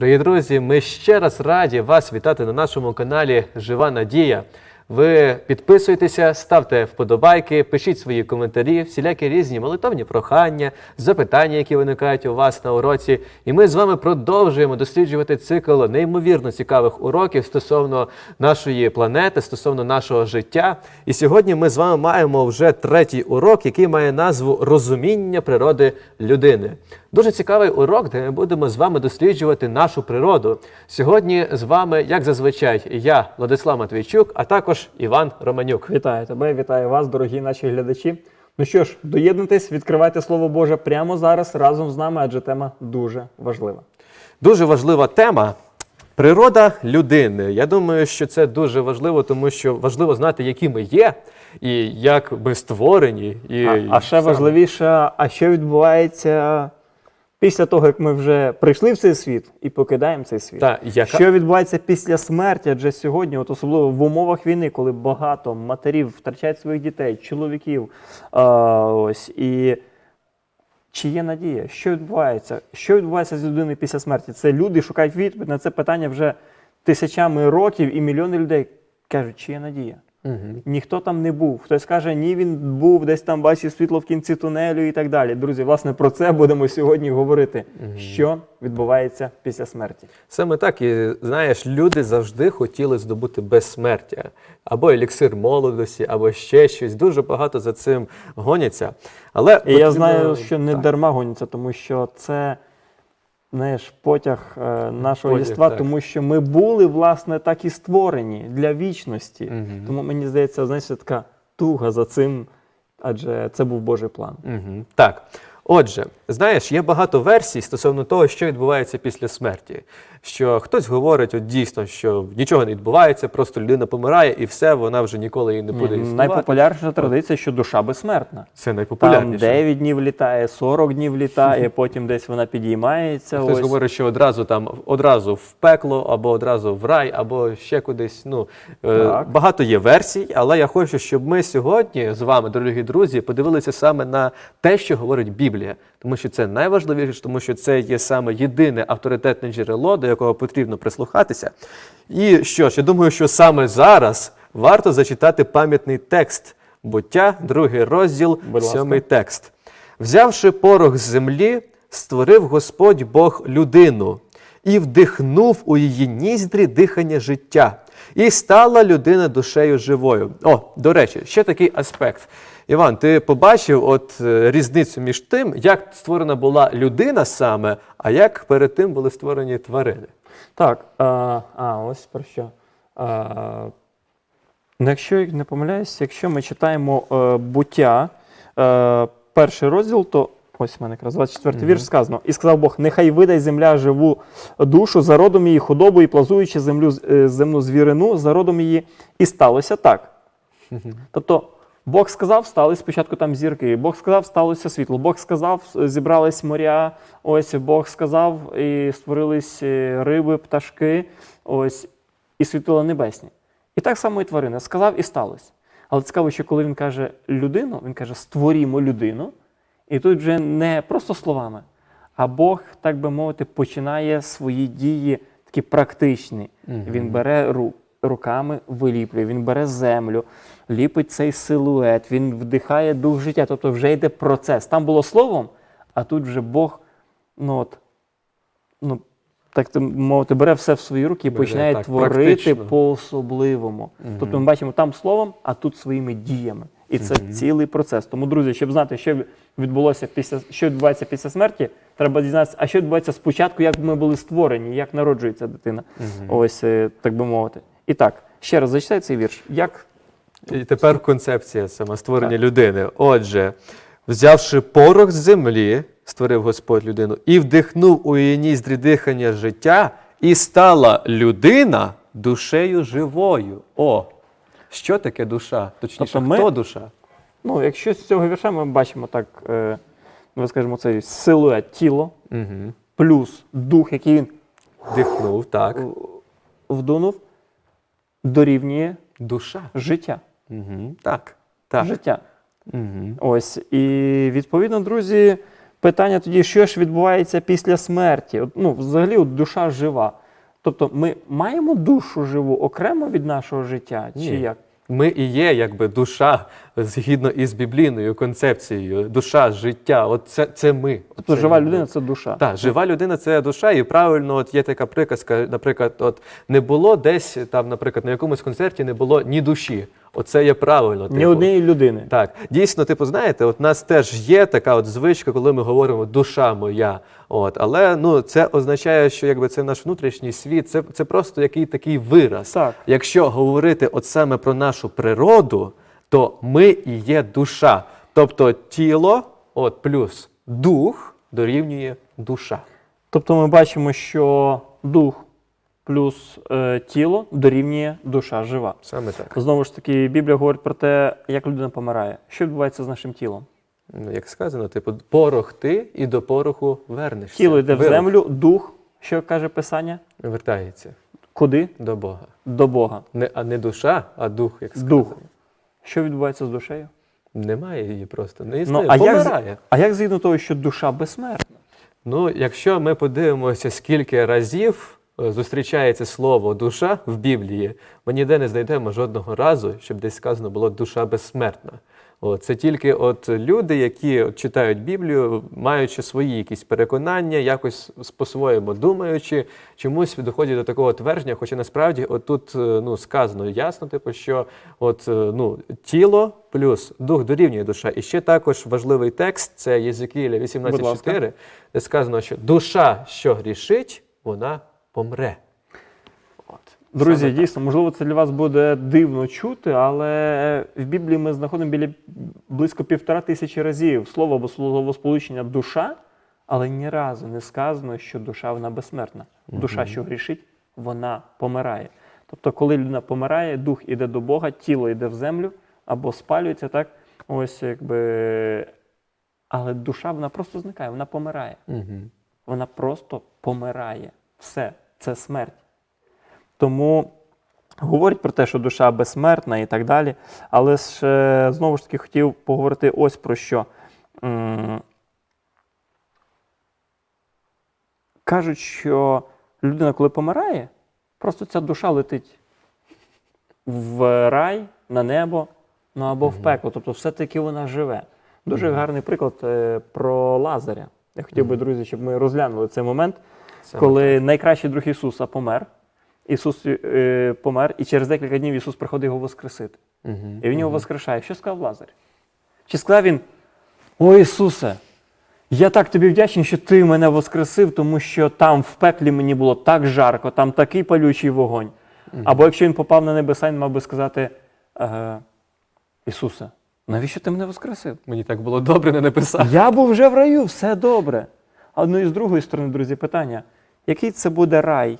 Дорогі друзі, ми ще раз раді вас вітати на нашому каналі Жива Надія. Ви підписуйтеся, ставте вподобайки, пишіть свої коментарі, всілякі різні молитовні прохання, запитання, які виникають у вас на уроці. І ми з вами продовжуємо досліджувати цикл неймовірно цікавих уроків стосовно нашої планети, стосовно нашого життя. І сьогодні ми з вами маємо вже третій урок, який має назву Розуміння природи людини. Дуже цікавий урок, де ми будемо з вами досліджувати нашу природу. Сьогодні з вами, як зазвичай, я, Владислав Матвійчук, а також Іван Романюк. Вітаю тебе, вітаю вас, дорогі наші глядачі. Ну що ж, доєднуйтесь, відкривайте Слово Боже прямо зараз разом з нами, адже тема дуже важлива. Дуже важлива тема. Природа людини. Я думаю, що це дуже важливо, тому що важливо знати, які ми є, і як ми створені. І А, а ще саме- важливіше, а що відбувається після того, як ми вже прийшли в цей світ і покидаємо цей світ? Та, яка- Що відбувається після смерті? Адже сьогодні, от особливо в умовах війни, коли багато матерів втрачають своїх дітей, чоловіків, а, ось і. Чи є надія? Що відбувається? Що відбувається з людиною після смерті? Це люди шукають відповідь на це питання вже тисячами років, і мільйони людей кажуть, чи є надія? Мгм. Ніхто там не був. Хтось каже, ні, він був, десь там бачив світло в кінці тунелю і так далі. Друзі, власне, про це будемо сьогодні говорити. Що відбувається після смерті? Саме так, і знаєш, люди завжди хотіли здобути безсмертя, або еліксир молодості, або ще щось. Дуже багато за цим гоняться. Але І я знаю, що не Так. дарма гоняться, тому що це знаєш, потяг е, нашого Потяг, єства, так. тому що ми були, власне, так і створені для вічності. Мгм. Тому мені здається, знаєш, така туга за цим, адже це був Божий план. Угу. Так. Отже, знаєш, є багато версій стосовно того, що відбувається після смерті. Що хтось говорить от дійсно, що нічого не відбувається, просто людина помирає і все, вона вже ніколи і не буде існувати. Найпопулярніша традиція, що душа безсмертна. Це найпопулярніше. Там найпопулярніше. 9 днів літає, 40 днів літає, потім десь вона підіймається. Хтось ось. говорить, що одразу там одразу в пекло, або одразу в рай, або ще кудись. Ну е, Так. багато є версій, але я хочу, щоб ми сьогодні з вами, дорогі друзі, подивилися саме на те, що говорить Біблія, тому що це найважливіше, тому що це є саме єдине авторитетне джерело, до якого потрібно прислухатися. І що ж, я думаю, що саме зараз варто зачитати пам'ятний текст. Буття, другий розділ, Будь ласка. сьомий текст. Взявши порох з землі, створив Господь Бог людину і вдихнув у її ніздрі дихання життя, і стала людина душею живою. О, до речі, ще такий аспект. Іван, ти побачив от е, різницю між тим, як створена була людина саме, а як перед тим були створені тварини. Так, а, а ось про що. А, ну, якщо я не помиляюсь, якщо ми читаємо е, буття, е, перший розділ, то ось у мене якраз 24 вірш сказано. І сказав Бог: нехай видай земля живу душу, за родом її худобу і плазуючи землю, е, земну звірину, за родом її. І сталося так. Тобто Бог сказав, стали спочатку там зірки. Бог сказав, сталося світло. Бог сказав, зібрались моря. Ось Бог сказав, і створились е, риби, пташки, ось, і світила небесні. І так само і тварини. Сказав і сталося. Але цікаво, що коли він каже людину, він каже, створімо людину. І тут вже не просто словами, а Бог, так би мовити, починає свої дії такі практичні. Він бере ру, руками виліплює, він бере землю, ліпить цей силует, він вдихає дух життя. Тобто вже йде процес. Там було словом, а тут вже Бог, ну от, ну, так мовити, бере все в свої руки і Бере, починає так, творити по-особливому. Тобто ми бачимо там словом, а тут своїми діями. І це цілий процес. Тому, друзі, щоб знати, що відбулося після що відбувається після смерті, треба дізнатися, а що відбувається спочатку, як ми були створені, як народжується дитина. Ось е, так би мовити. І так, ще раз зачитай цей вірш. Як І тепер концепція саме створення людини. Отже, взявши порох з землі, створив Господь людину, і вдихнув у її ніздрі дихання життя, і стала людина душею живою. О, що таке душа? Точніше, Тобто ми- хто душа? ну, якщо з цього вірша ми бачимо так, е, ну, скажімо, цей силует тіло, Угу. плюс дух, який він Вдихнув, так. вдунув, дорівнює Душа. життя. Угу. Так. так. Життя. Угу. Ось. І відповідно, друзі, Питання тоді, що ж відбувається після смерті? От, ну, взагалі, от душа жива. Тобто, ми маємо душу живу окремо від нашого життя? Чи Ні. як? Ми і є якби душа згідно із біблійною концепцією. Душа, життя. От це, це ми. Тобто, Це жива людина це душа. Так, жива людина це душа, і правильно, от є така приказка, наприклад, от не було десь там, наприклад, на якомусь концерті не було ні душі. Оце є правильно. Ні типу. однієї людини. Так, дійсно, типу, знаєте, от нас теж є така от звичка, коли ми говоримо душа моя. От, але ну це означає, що якби це наш внутрішній світ, це, це просто який такий вираз. Так. Якщо говорити от саме про нашу природу, то ми і є душа. Тобто тіло, от плюс дух дорівнює душа. Тобто ми бачимо, що дух плюс е, тіло дорівнює душа жива. Саме так. Знову ж таки, Біблія говорить про те, як людина помирає. Що відбувається з нашим тілом? Ну, як сказано, типу, порох ти і до пороху вернешся. Тіло йде в Вирок землю, дух, що каже Писання? Вертається Куди? до Бога. До Бога. Не, а не душа, а дух, як сказано. Дух. Що відбувається з душею? Немає її просто. Не Ну, існує. а, як, з- а як згідно того, що душа безсмертна? Ну, якщо ми подивимося, скільки разів зустрічається слово душа в Біблії, ми ніде не знайдемо жодного разу, щоб десь сказано було душа безсмертна. От, це тільки от люди, які читають Біблію, маючи свої якісь переконання, якось по-своєму думаючи, чомусь доходять до такого твердження, хоча насправді от тут е, ну, сказано ясно, типу, що от, е, ну, тіло плюс дух дорівнює душа. І ще також важливий текст це Єзекіля Будь ласка. 18.4, де сказано, що душа, що грішить, вона помре. От. Друзі, Саме так. дійсно, можливо, це для вас буде дивно чути, але в Біблії ми знаходимо біля близько півтора тисячі разів слово або словосполучення душа, але ні разу не сказано, що душа вона безсмертна. Душа, що грішить, вона помирає. Тобто, коли людина помирає, дух іде до Бога, тіло йде в землю або спалюється, так? Ось якби. Але душа вона просто зникає, вона помирає. Мгм. Вона просто помирає. Все, це смерть. Тому говорять про те, що душа безсмертна і так далі. Але ж знову ж таки хотів поговорити ось про що. Кажуть, що людина, коли помирає, просто ця душа летить в рай, на небо, ну або в пекло. Тобто, все-таки вона живе. Дуже гарний приклад е, про Лазаря. Я хотів би, друзі, щоб ми розглянули цей момент, Саме коли найкращий друг Ісуса помер. Ісус е, помер, і через декілька днів Ісус приходить його воскресити. Мгм. І він його воскрешає. Що сказав Лазар? Чи сказав він: О Ісусе, я так тобі вдячний, що ти мене воскресив, тому що там в пеклі мені було так жарко, там такий палючий вогонь. Або якщо він попав на небеса, він мав би сказати: е, Ісусе, навіщо ти мене воскресив? Мені так було добре не написати. Я був вже в раю, все добре. А ну і з другої сторони, друзі, питання: який це буде рай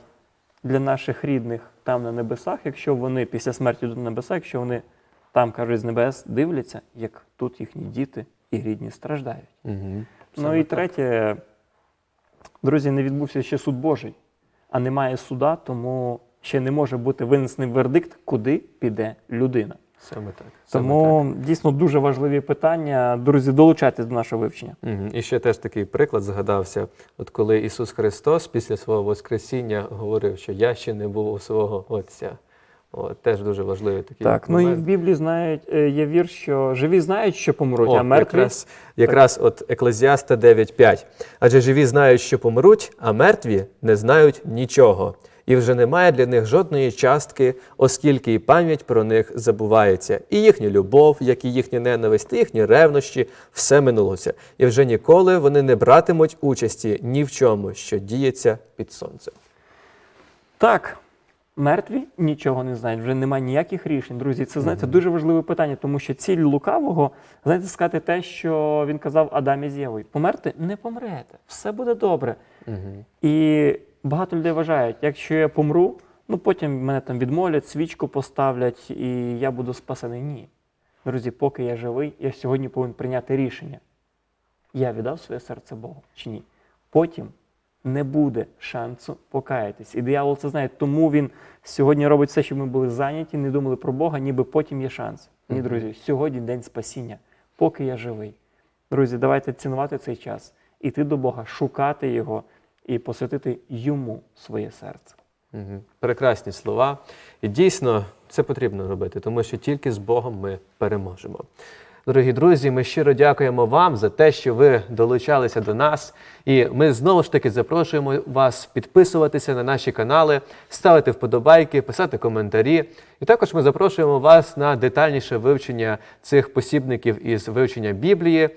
для наших рідних там на небесах, якщо вони після смерті йдуть на небеса, якщо вони там кажуть з небес, дивляться, як тут їхні діти і рідні страждають. Мгм. Ну і третє, друзі, не відбувся ще суд Божий, а немає суда, тому ще не може бути винесений вердикт, куди піде людина. Саме так. Саме Тому дійсно дуже важливі питання. Друзі, долучайтесь до нашого вивчення. Мгм. І ще теж такий приклад згадався. От коли Ісус Христос після свого Воскресіння говорив, що я ще не був у свого Отця. От, теж дуже важливий такий Так, ну і в момент. Біблії знають, е, є вірш, що живі знають, що помруть, О, а мертві. якраз, якраз от Еклезіаста 9.5. Адже живі знають, що помруть, а мертві не знають нічого. І вже немає для них жодної частки, оскільки і пам'ять про них забувається. І їхня любов, як і їхня ненависть, і їхні ревнощі, все минулося. І вже ніколи вони не братимуть участі ні в чому, що діється під сонцем. Так, мертві нічого не знають, вже немає ніяких рішень. Друзі, це знаєте дуже важливе питання, тому що ціль лукавого, знаєте, сказати те, що він казав Адамі з Євою. Померти не помрете, все буде добре. Угу. І багато людей вважають, якщо я помру, ну потім мене там відмолять, свічку поставлять, і я буду спасений. Ні. Друзі, поки я живий, я сьогодні повинен прийняти рішення. Я віддав своє серце Богу чи ні. Потім не буде шансу покаятись. І диявол це знає, тому він сьогодні робить все, щоб ми були зайняті, не думали про Бога, ніби потім є шанс. Ні, друзі, сьогодні день спасіння, поки я живий. Друзі, давайте цінувати цей час іти до Бога, шукати Його і посвятити йому своє серце. Прекрасні слова. І дійсно це потрібно робити, тому що тільки з Богом ми переможемо. Дорогі друзі, ми щиро дякуємо вам за те, що ви долучалися до нас. І ми знову ж таки запрошуємо вас підписуватися на наші канали, ставити вподобайки, писати коментарі. І також ми запрошуємо вас на детальніше вивчення цих посібників із вивчення Біблії.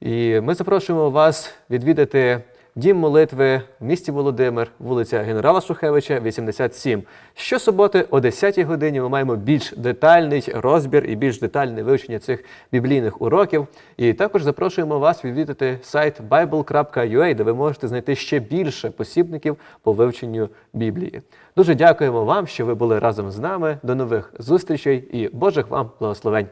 І ми запрошуємо вас відвідати Дім молитви в місті Володимир, вулиця Генерала Шухевича, 87. Щосуботи о 10 годині ми маємо більш детальний розбір і більш детальне вивчення цих біблійних уроків. І також запрошуємо вас відвідати сайт bible.ua, де ви можете знайти ще більше посібників по вивченню Біблії. Дуже дякуємо вам, що ви були разом з нами. До нових зустрічей і Божих вам благословень!